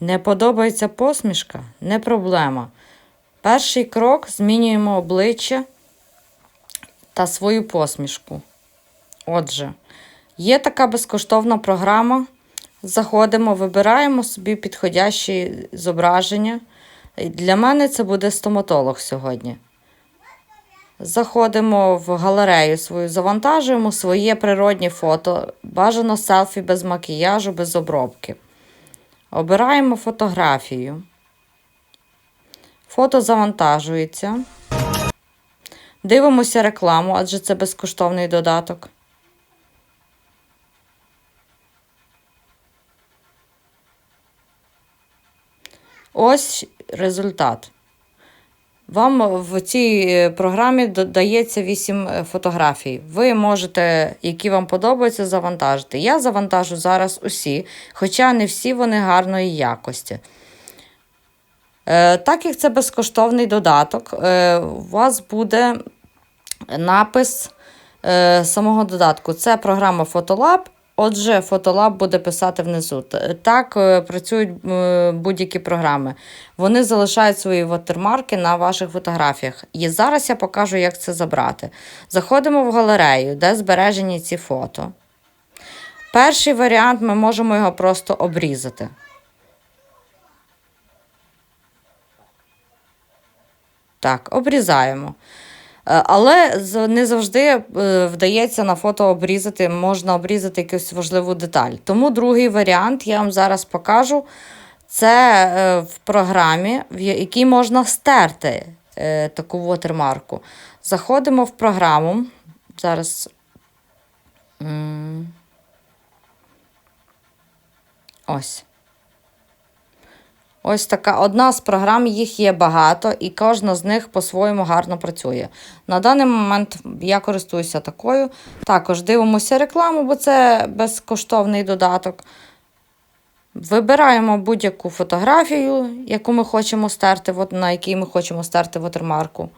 Не подобається посмішка? Не проблема. Перший крок змінюємо обличчя та свою посмішку. Отже, є така безкоштовна програма. Заходимо, вибираємо собі підходящі зображення. Для мене це буде стоматолог сьогодні. Заходимо в галерею свою, завантажуємо своє природні фото, бажано селфі без макіяжу, без обробки. Обираємо фотографію. Фото завантажується. Дивимося рекламу, адже це безкоштовний додаток. Ось результат. Вам в цій е, програмі додається 8 фотографій. Ви можете, які вам подобаються, завантажити. Я завантажу зараз усі, хоча не всі вони гарної якості. Е, Так як це безкоштовний додаток, е, у вас буде напис е, самого додатку. Це програма Photolab. Отже, Photolab буде писати внизу. Так е, працюють будь-які програми. Вони залишають свої ватермарки на ваших фотографіях. І зараз я покажу, як це забрати. Заходимо в галерею, де збережені ці фото. Перший варіант ми можемо його просто обрізати. Так, обрізаємо. Е, Але не завжди е, вдається на фото обрізати, можна обрізати якусь важливу деталь. Тому другий варіант я вам зараз покажу. Це е, в програмі, в якій можна стерти таку вотермарку. Заходимо в програму. Зараз. Ось. Ось така одна з програм, їх є багато, і кожна з них по-своєму гарно працює. На даний момент я користуюся такою. Також дивимося рекламу, бо це безкоштовний додаток. Вибираємо будь-яку фотографію, яку ми хочемо стерти, на якій ми хочемо стерти вотермарку.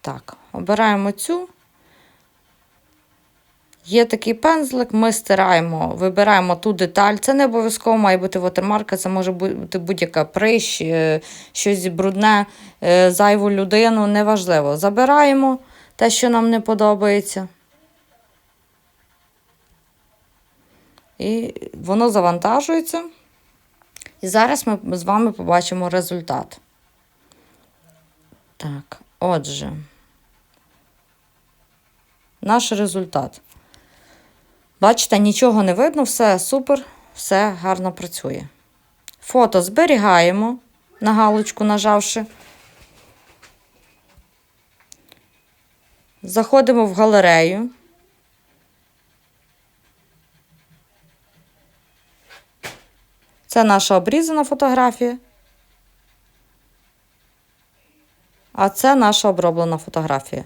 Так, обираємо цю. Є такий пензлик, ми стираємо, вибираємо ту деталь. Це не обов'язково має бути вотермарка, це може бути будь-яка прищ, е, щось брудне, е, зайву людину, неважливо. Забираємо те, що нам не подобається. І воно завантажується. І зараз ми з вами побачимо результат. Так, отже, наш результат. Бачите, нічого не видно, все супер, все гарно працює. Фото зберігаємо на галочку нажавши. Заходимо в галерею. Це наша обрізана фотографія. А це наша оброблена фотографія.